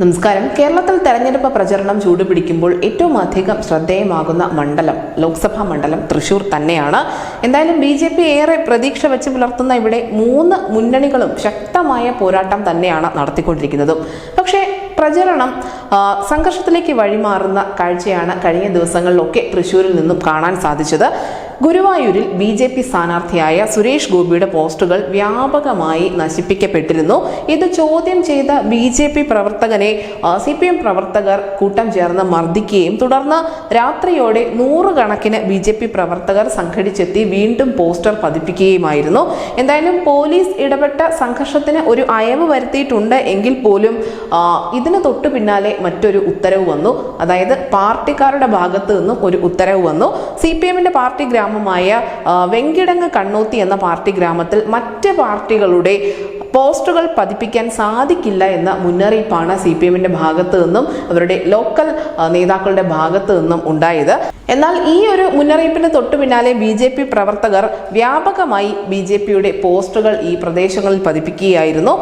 നമസ്കാരം. കേരളത്തിൽ തെരഞ്ഞെടുപ്പ് പ്രചരണം ചൂടുപിടിക്കുമ്പോൾ ഏറ്റവും അധികം ശ്രദ്ധേയമാകുന്ന മണ്ഡലം ലോക്സഭാ മണ്ഡലം തൃശൂർ തന്നെയാണ്. എന്തായാലും ബി ജെ പി ഏറെ പ്രതീക്ഷ വെച്ച് പുലർത്തുന്ന ഇവിടെ മൂന്ന് മുന്നണികളും ശക്തമായ പോരാട്ടം തന്നെയാണ് നടത്തിക്കൊണ്ടിരിക്കുന്നത്. പക്ഷേ പ്രചരണം സംഘർഷത്തിലേക്ക് വഴിമാറുന്ന കാഴ്ചയാണ് കഴിഞ്ഞ ദിവസങ്ങളിലൊക്കെ തൃശ്ശൂരിൽ നിന്നും കാണാൻ സാധിച്ചത്. ഗുരുവായൂരിൽ ബി ജെ പി സ്ഥാനാർത്ഥിയായ സുരേഷ് ഗോപിയുടെ പോസ്റ്റുകൾ വ്യാപകമായി നശിപ്പിക്കപ്പെട്ടിരുന്നു. ഇത് ചോദ്യം ചെയ്ത ബി ജെ പി പ്രവർത്തകനെ സി പി എം പ്രവർത്തകർ കൂട്ടം ചേർന്ന് മർദ്ദിക്കുകയും തുടർന്ന് രാത്രിയോടെ നൂറുകണക്കിന് ബി ജെ പി പ്രവർത്തകർ സംഘടിച്ചെത്തി വീണ്ടും പോസ്റ്റർ പതിപ്പിക്കുകയുമായിരുന്നു. എന്തായാലും പോലീസ് ഇടപെട്ട സംഘർഷത്തിന് ഒരു അയവ് വരുത്തിയിട്ടുണ്ട് എങ്കിൽ പോലും ഇതിന് തൊട്ടു പിന്നാലെ മറ്റൊരു ഉത്തരവ് വന്നു. അതായത് പാർട്ടിക്കാരുടെ ഭാഗത്ത് നിന്നും ഒരു ഉത്തരവ് വന്നു. സി പി എമ്മിന്റെ പാർട്ടി ഗ്രാമമായ വെങ്കിടങ്ങ് കണ്ണൂത്തി എന്ന പാർട്ടി ഗ്രാമത്തിൽ മറ്റ് പാർട്ടികളുടെ പോസ്റ്ററുകൾ പതിപ്പിക്കാൻ സാധിക്കില്ല എന്ന മുന്നറിയിപ്പാണ് സി പി എമ്മിന്റെ ഭാഗത്തു നിന്നും അവരുടെ ലോക്കൽ നേതാക്കളുടെ ഭാഗത്തു നിന്നും ഉണ്ടായത്. എന്നാൽ ഈ ഒരു മുന്നറിയിപ്പിന് തൊട്ടു പിന്നാലെ ബി ജെ പി പ്രവർത്തകർ വ്യാപകമായി ബി ജെ പിയുടെ പോസ്റ്ററുകൾ ഈ പ്രദേശങ്ങളിൽ പതിപ്പിക്കുകയായിരുന്നു.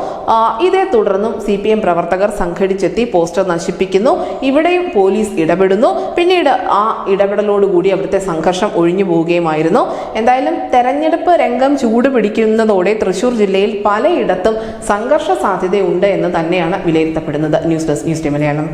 ഇതേ തുടർന്നും സി പി എം പ്രവർത്തകർ സംഘടിച്ചെത്തി പോസ്റ്റർ നശിപ്പിക്കുന്നു. ഇവിടെയും പോലീസ് ഇടപെടുന്നു. പിന്നീട് ആ ഇടപെടലോടുകൂടി അവിടുത്തെ സംഘർഷം ഒഴിഞ്ഞു പോവുകയുമായിരുന്നു. എന്തായാലും തെരഞ്ഞെടുപ്പ് രംഗം ചൂടുപിടിക്കുന്നതോടെ തൃശൂർ ജില്ലയിൽ പലയിടത്തും സംഘർഷ സാധ്യതയുണ്ട് എന്ന് തന്നെയാണ് വിലയിരുത്തപ്പെടുന്നത്. News desk news Malayalam.